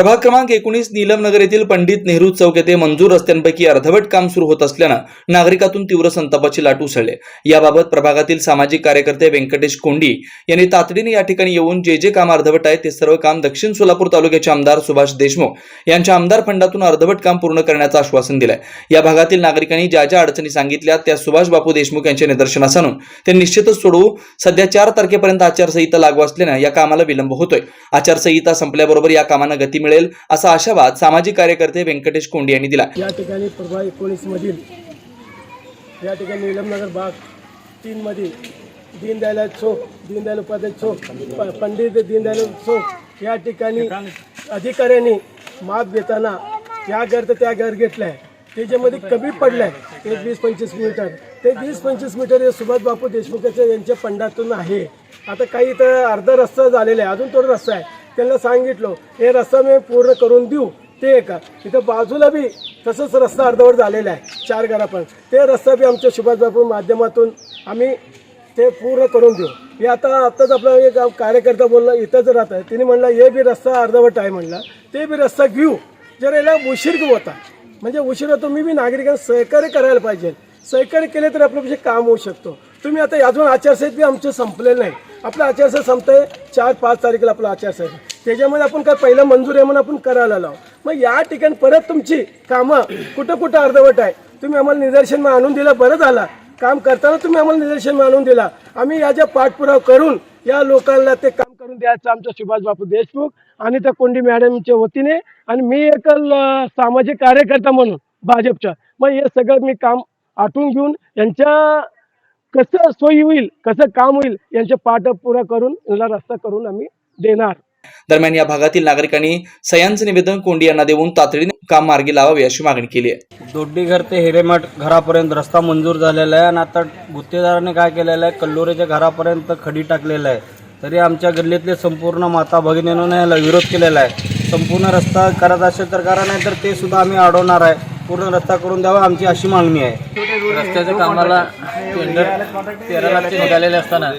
प्रभाग क्रमांक एकोणीस नीलमनगर येथील पंडित नेहरू चौक येथे मंजूर रस्त्यांपैकी अर्धवट काम सुरू होत असल्यानं नागरिकातून तीव्र संतापाची लाट उसळली. याबाबत प्रभागातील सामाजिक कार्यकर्ते व्यंकटेश कोंडी यांनी तातडीने या ठिकाणी येऊन जे जे काम अर्धवट आहे ते सर्व काम दक्षिण सोलापूर तालुक्याचे आमदार सुभाष देशमुख यांच्या आमदार फंडातून अर्धवट काम पूर्ण करण्याचं आश्वासन दिलंय. या भागातील नागरिकांनी ज्या ज्या अडचणी सांगितल्या त्या सुभाष बापू देशमुख यांच्या निदर्शनास आणून ते निश्चितच सोडवू. सध्या चार तारखेपर्यंत आचारसंहिता लागू असल्यानं या कामाला विलंब होतोय. आचारसंहिता संपल्याबरोबर या कामांना गती मिळेल असा आशावाद सामाजिक कार्यकर्ते व्यंकटेश कोंडी यांनी दिला या ठिकाणी प्रभा एकोणीसमधील या ठिकाणी निलमनगर बाग तीनमध्ये दीनदयाल चौक दीनदयाल उपाध्याय चौक पंडित दीनदयाल चौक या ठिकाणी अधिकाऱ्यांनी माप घेताना या घर तर त्या घर घेतलं आहे त्याच्यामध्ये कमी पडलं आहे ते वीस पंचवीस मीटर. ते वीस पंचवीस मीटर हे सुभाष बापू देशमुखाच्या यांच्या पंडातून आहे. आता काही इथं अर्धा रस्ता झालेला आहे. अजून थोडा रस्ता आहे. त्यांना सांगितलं हे रस्ता मी पूर्ण करून देऊ ते एका इथं बाजूला बी तसंच रस्ता अर्धवट झालेला आहे चार घरापर्यंत. ते रस्ता बी आमच्या सुभाषबापू माध्यमातून आम्ही ते पूर्ण करून देऊ. हे आता आत्ताच आपला एक कार्यकर्ता बोलला इथंच राहत आहे. तिने म्हणलं हे बी रस्ता अर्धवट आहे म्हणलं. ते बी रस्ता घेऊ. जर याला उशीर घेऊ होता म्हणजे उशीर होतो मी बी नागरिकांना सहकार्य करायला पाहिजे. सहकार्य केले तर आपल्यापेक्षा काम होऊ शकतो. तुम्ही आता अजून आचारसंहिता बी आमचं संपलेलं नाही. आपलं आचारसंहिता संपतंय. चार पाच तारखेला आपलं आचारसंहिता. त्याच्यामध्ये आपण काय पहिलं मंजूर आहे म्हणून आपण करायला लावू मग या ठिकाणी परत तुमची कामं कुठं कुठं अर्धवट आहे? तुम्ही आम्हाला निदर्शन आणून दिलं बरं झालं. काम करताना तुम्ही आम्हाला निदर्शन आणून दिला. आम्ही याचा पाठपुरावा करून या लोकांना ते काम करून द्यायचं आमच्या सुभाष बापू देशमुख आणि त्या कोंडी मॅडमच्या वतीने आणि मी एक सामाजिक कार्यकर्ता म्हणून भाजपच्या. मग हे सगळं मी काम आटून घेऊन यांच्या कसं सोयी होईल कसं काम होईल यांचे पाठपुरा करून याला रस्ता करून आम्ही देणार. दरम्यान या भागातील नागरिकांनी सयांचं निवेदन कोंडी यांना देऊन तातडीने काम मार्गी लावावे अशी मागणी केली आहे. दोड्डीघर ते हिरेमठ घरापर्यंत रस्ता मंजूर झालेला आहे आणि आता गुत्तेदाराने काय केलेलं आहे कल्लोरीच्या घरापर्यंत खडी टाकलेला आहे. तरी आमच्या गल्लीतले संपूर्ण माता भगिनीनं याला विरोध केलेला आहे. संपूर्ण रस्ता करत असेल तर करा नाही तर ते सुद्धा आम्ही अडवणार आहे. पूर्ण रस्ता करून द्यावा आमची अशी मागणी आहे. रस्त्याच्या कामाला टेंडर तेरा लाखचे निघालेले असताना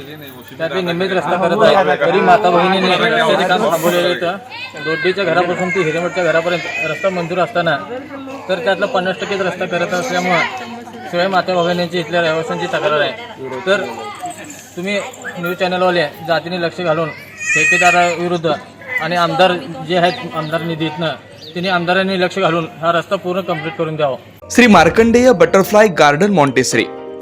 त्यात ते निम्मेच रस्ता करत आहे. तरी माता बहिणीने रस्त्याचे काम थांबवलेले होतं. दोड्डीच्या घरापासून ते हिरेमठच्या घरापर्यंत रस्ता मंजूर असताना तर त्यातला पन्नास टक्केच रस्ता करत असल्यामुळं शिवाय माता भगिनींची इथल्या रहिवाशांची तक्रार आहे. तर तुम्ही न्यूज चॅनलवाले जातीने लक्ष घालून ठेकेदाराविरुद्ध आणि आमदार जे आहेत आमदार निधीतनं तिने आमदारांनी लक्ष घालून हा रस्ता पूर्ण कंप्लीट करून द्यावा. Shri Markandeya butterfly garden Montessori.